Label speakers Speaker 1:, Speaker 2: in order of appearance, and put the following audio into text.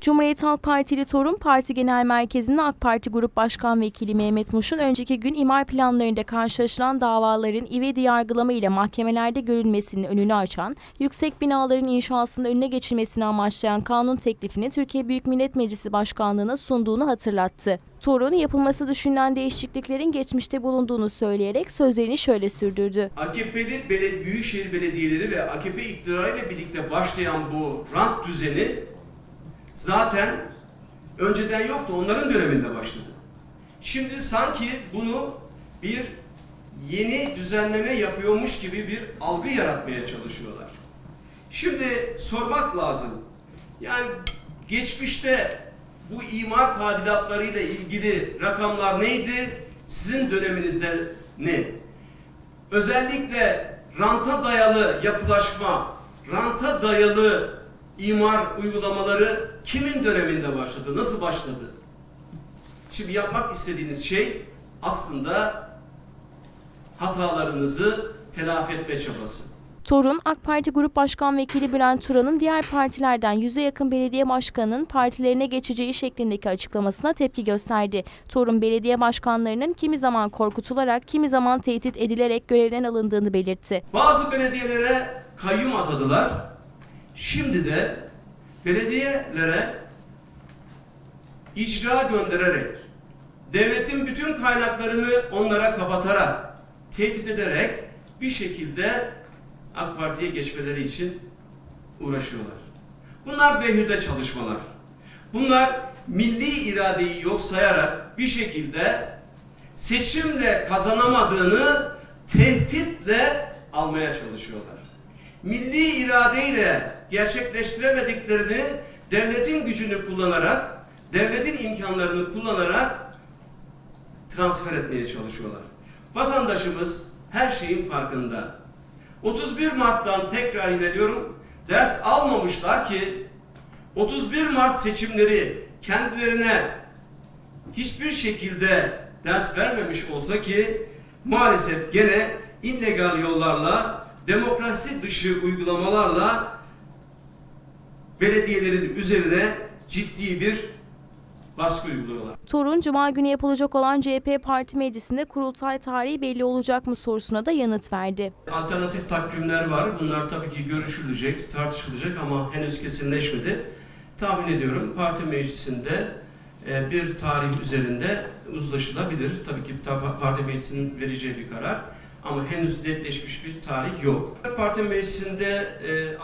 Speaker 1: Cumhuriyet Halk Partili Torun Parti Genel Merkezi'nde AK Parti Grup Başkan Vekili Mehmet Muş'un önceki gün imar planlarında karşılaşılan davaların ivedi yargılama ile mahkemelerde görülmesinin önünü açan, yüksek binaların inşasının önüne geçilmesini amaçlayan kanun teklifini Türkiye Büyük Millet Meclisi Başkanlığı'na sunduğunu hatırlattı. Torun yapılması düşünülen değişikliklerin geçmişte bulunduğunu söyleyerek sözlerini şöyle sürdürdü.
Speaker 2: AKP'li beled büyükşehir belediyeleri ve AKP iktidarıyla birlikte başlayan bu rant düzeni zaten önceden yoktu. Onların döneminde başladı. Şimdi sanki bunu bir yeni düzenleme yapıyormuş gibi bir algı yaratmaya çalışıyorlar. Şimdi sormak lazım. Yani geçmişte bu imar tadilatlarıyla ilgili rakamlar neydi? Sizin döneminizde ne? Özellikle ranta dayalı yapılaşma, ranta dayalı imar uygulamaları kimin döneminde başladı? Nasıl başladı? Şimdi yapmak istediğiniz şey aslında hatalarınızı telafi etme çabası.
Speaker 1: Torun, AK Parti Grup Başkan Vekili Bülent Turan'ın diğer partilerden yüze yakın belediye başkanının partilerine geçeceği şeklindeki açıklamasına tepki gösterdi. Torun, belediye başkanlarının kimi zaman korkutularak, kimi zaman tehdit edilerek görevden alındığını belirtti.
Speaker 2: Bazı belediyelere kayyum atadılar. Şimdi de belediyelere icra göndererek, devletin bütün kaynaklarını onlara kapatarak, tehdit ederek bir şekilde AK Parti'ye geçmeleri için uğraşıyorlar. Bunlar behüde çalışmalar. Bunlar milli iradeyi yok sayarak bir şekilde seçimle kazanamadığını tehditle almaya çalışıyorlar. Milli iradeyle gerçekleştiremediklerini devletin gücünü kullanarak, devletin imkanlarını kullanarak transfer etmeye çalışıyorlar. Vatandaşımız her şeyin farkında. 31 Mart'tan tekrar yine diyorum ders almamışlar ki 31 Mart seçimleri kendilerine hiçbir şekilde ders vermemiş olsa ki maalesef gene illegal yollarla demokrasi dışı uygulamalarla belediyelerin üzerine ciddi bir baskı uyguluyorlar.
Speaker 1: Torun, Cuma günü yapılacak olan CHP Parti Meclisi'nde kurultay tarihi belli olacak mı sorusuna da yanıt verdi.
Speaker 2: Alternatif takvimler var. Bunlar tabii ki görüşülecek, tartışılacak ama henüz kesinleşmedi. Tahmin ediyorum parti meclisinde e, bir tarih üzerinde uzlaşılabilir. Tabii ki parti meclisinin vereceği bir karar ama henüz netleşmiş bir tarih yok. Parti meclisinde e,